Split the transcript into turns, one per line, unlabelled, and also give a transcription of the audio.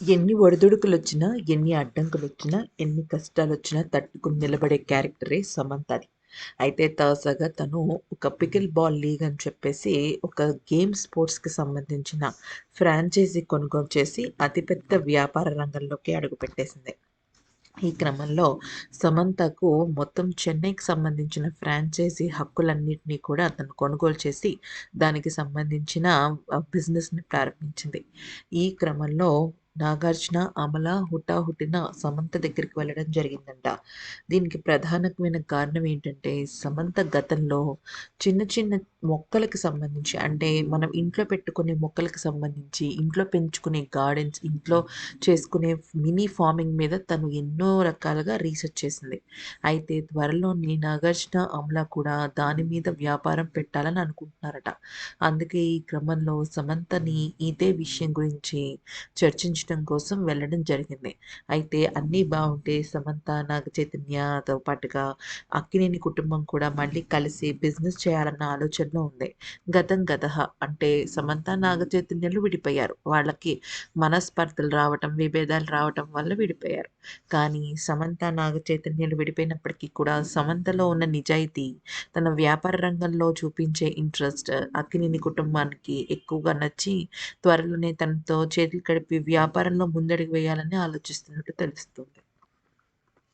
ఎన్ని ఒడిదుడుకులు వచ్చినా ఎన్ని అడ్డంకులు వచ్చినా ఎన్ని కష్టాలు వచ్చినా తట్టుకుని నిలబడే క్యారెక్టరే సమంతది. అయితే తాజాగా తను ఒక పికిల్ బాల్ లీగ్ అని చెప్పేసి ఒక గేమ్ స్పోర్ట్స్‌కి సంబంధించిన ఫ్రాంచైజీ కొనుగోలు చేసి అతిపెద్ద వ్యాపార రంగంలోకి అడుగుపెట్టేసింది. ఈ క్రమంలో సమంతకు మొత్తం చెన్నైకి సంబంధించిన ఫ్రాంచైజీ హక్కులన్నింటినీ కూడా తను కొనుగోలు చేసి దానికి సంబంధించిన బిజినెస్‌ని ప్రారంభించింది. ఈ క్రమంలో నాగార్జున, అమల హుటాహుటిన సమంత దగ్గరికి వెళ్ళడం జరిగిందంట. దీనికి ప్రధానమైన కారణం ఏంటంటే సమంత గతంలో చిన్న చిన్న మొక్కలకు సంబంధించి అంటే మనం ఇంట్లో పెట్టుకునే మొక్కలకు సంబంధించి, ఇంట్లో పెంచుకునే గార్డెన్స్, ఇంట్లో చేసుకునే మినీ ఫార్మింగ్ మీద తను ఎన్నో రకాలుగా రీసెర్చ్ చేసింది. అయితే త్వరలోని నాగార్జున, అమల కూడా దాని మీద వ్యాపారం పెట్టాలని అనుకుంటున్నారట. అందుకే ఈ క్రమంలో సమంతని ఇదే విషయం గురించి చర్చించడం కోసం వెళ్ళడం జరిగింది. అయితే అన్నీ బావుంటే సమంత, నాగచైతన్యతో పాటుగా అక్కినేని కుటుంబం కూడా మళ్ళీ కలిసి బిజినెస్ చేయాలన్న ఆలోచనలో ఉంది. గతం గతహ అంటే సమంత, నాగచైతన్యలు విడిపోయారు. వాళ్ళకి మనస్పర్ధలు రావటం, విభేదాలు రావటం వల్ల విడిపోయారు. కానీ సమంత, నాగచైతన్యలు విడిపోయినప్పటికీ కూడా సమంతలో ఉన్న నిజాయితీ, తన వ్యాపార రంగంలో చూపించే ఇంట్రెస్ట్ అక్కినేని కుటుంబానికి ఎక్కువగా నచ్చి త్వరలోనే తనతో చేతులు కలిపి వ్యాపారంలో ముందడుగు వేయాలని ఆలోచిస్తున్నట్టు తెలుస్తుంది.